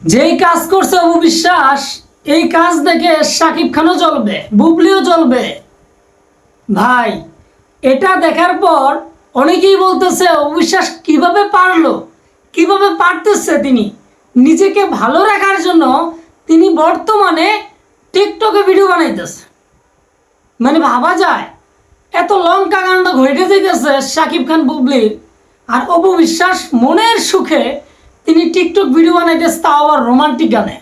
যেই কাজ করছে অপু বিশ্বাস, এই কাজ দেখে সাকিব খানও চলবে বুবলিও চলবে ভাই, এটা দেখার পর অনেকেই বলতেছে অবিশ্বাস কীভাবে পারল? কীভাবে পারতেছে তিনি? নিজেকে ভালো রাখার জন্য তিনি বর্তমানে টিকটকে ভিডিও বানাইতেছে। মানে ভাবা যায়, এত লঙ্কা কাণ্ড ঘটে যাইতেছে সাকিব খান বুবলির আর অপু বিশ্বাস মনের সুখে তিনি টিকটক ভিডিও বানাইতেছে তাও আবার রোমান্টিক গানে।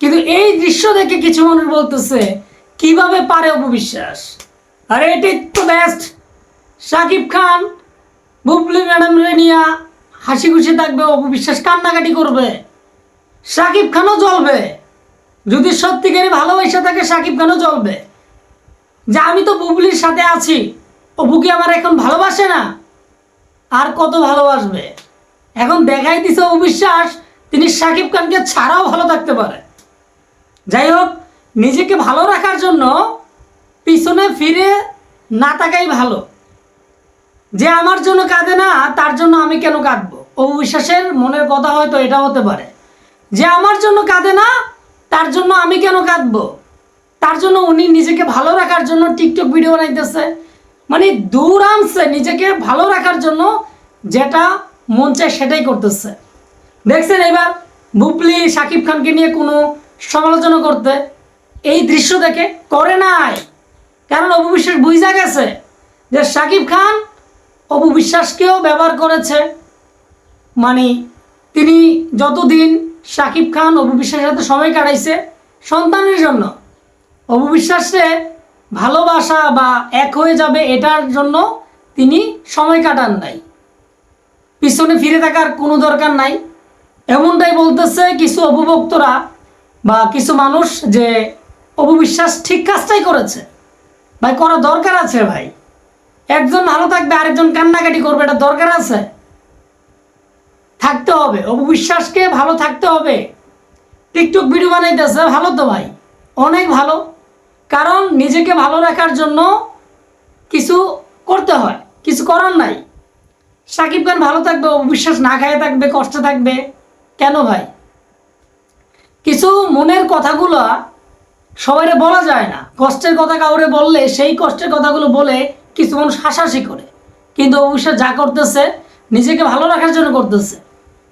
কিন্তু এই দৃশ্য দেখে কিছু মানুষ বলতেছে, কীভাবে পারে অপু বিশ্বাস আরে এটাই তো বেস্ট সাকিব খান, বুবলি ম্যাডাম রেনিয়া হাসি খুশি থাকবে, অপবিশ্বাস কান্নাকাটি করবে। সাকিব খানও জ্বলবে। যদি সত্যিকারই ভালোবাসা থাকে, সাকিব খানও জ্বলবে। যে আমি তো বুবলির সাথে আছি, অপু কি আমার এখন ভালোবাসে না? আর কত ভালোবাসবে? এখন দেখাই দিছে অবিশ্বাস, তিনি সাকিব খানকে ছাড়াও ভালো থাকতে পারে। যাই হোক, নিজেকে ভালো রাখার জন্য পিছনে ফিরে না থাকাই ভালো। যে আমার জন্য কাঁদে না, তার জন্য আমি কেন কাঁদবো? অবিশ্বাসের মনের কথা হয়তো এটা হতে পারে। যে আমার জন্য কাঁদে না, তার জন্য আমি কেন কাঁদবো? তার জন্য উনি নিজেকে ভালো রাখার জন্য টিকটক ভিডিও বানাইতেছে। মানে দূর আনছে নিজেকে ভালো রাখার জন্য যেটা মন চায় সেটাই করতেছে। দেখছেন এবার বুবলি সাকিব খানকে নিয়ে কোনো সমালোচনা করতে, এই দৃশ্য দেখে করে নাই। কারণ অপু বিশ্বাস বুঝা গেছে যে সাকিব খান অপু বিশ্বাসকেও ব্যবহার করেছে। মানে তিনি যতদিন সাকিব খান অপু বিশ্বাসের সাথে সময় কাটাইছে সন্তানের জন্য, অপু বিশ্বাসে ভালোবাসা বা এক হয়ে যাবে এটার জন্য তিনি সময় কাটান নাই। পিছনে ফিরে থাকার কোনো দরকার নাই। এমনটাই বলতেছে কিছু অপভক্তরা বা কিছু মানুষ যে অপবিশ্বাস ঠিক কাজটাই করেছে। ভাই করা দরকার আছে ভাই। একজন ভালো থাকবে, আরেকজন কান্নাকাটি করবে, এটা দরকার আছে। থাকতে হবে, অপবিশ্বাসকে ভালো থাকতে হবে। টিকটক ভিডিও বানাইতেছে, ভালো তো ভাই, অনেক ভালো। কারণ নিজেকে ভালো রাখার জন্য কিছু করতে হয়, কিছু করার নাই। সাকিব খান ভালো থাকবে অবিশ্বাস না খায় থাকবে, কষ্টে থাকবে। কেন ভাই? কিছু মনের কথাগুলো সবাইরে বলা যায় না। কষ্টের কথা কাউরে বললে, সেই কষ্টের কথাগুলো বলে কিছু মানুষ হাসাহাসি করে। কিন্তু অবশ্যই যা করতেছে, নিজেকে ভালো রাখার জন্য করতেছে।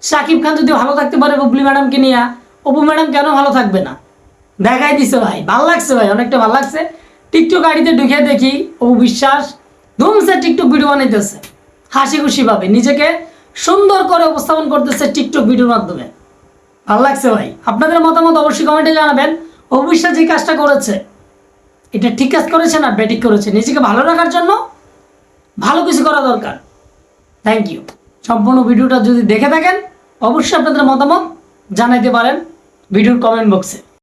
সাকিব খান যদি ভালো থাকতে পারে বুবলি ম্যাডামকে নিয়ে, অপু ম্যাডাম কেন ভালো থাকবে না? দেখাই দিছে ভাই, ভালো লাগছে ভাই, অনেকটা ভালো লাগছে। টিকটক আইডিতে ঢুকে দেখি, অপু বিশ্বাস ধুমসে টিকটক ভিডিও বানাইতেছে। হাসি খুশি ভাবে নিজেকে সুন্দর করে উপস্থাপন করতেছে টিকটক ভিডিওর মাধ্যমে। ভালো লাগছে ভাই? আপনাদের মতামত অবশ্যই কমেন্টে জানাবেন। অবিশ্বাস যে কাজটা করেছে, এটা ঠিক কাজ করেছে না ব্যাটিক করেছে? নিজেকে ভালো রাখার জন্য ভালো কিছু করা দরকার। থ্যাংক ইউ সম্পূর্ণ ভিডিওটা যদি দেখে থাকেন, অবশ্যই আপনাদের মতামত জানাইতে পারেন ভিডিওর কমেন্ট বক্সে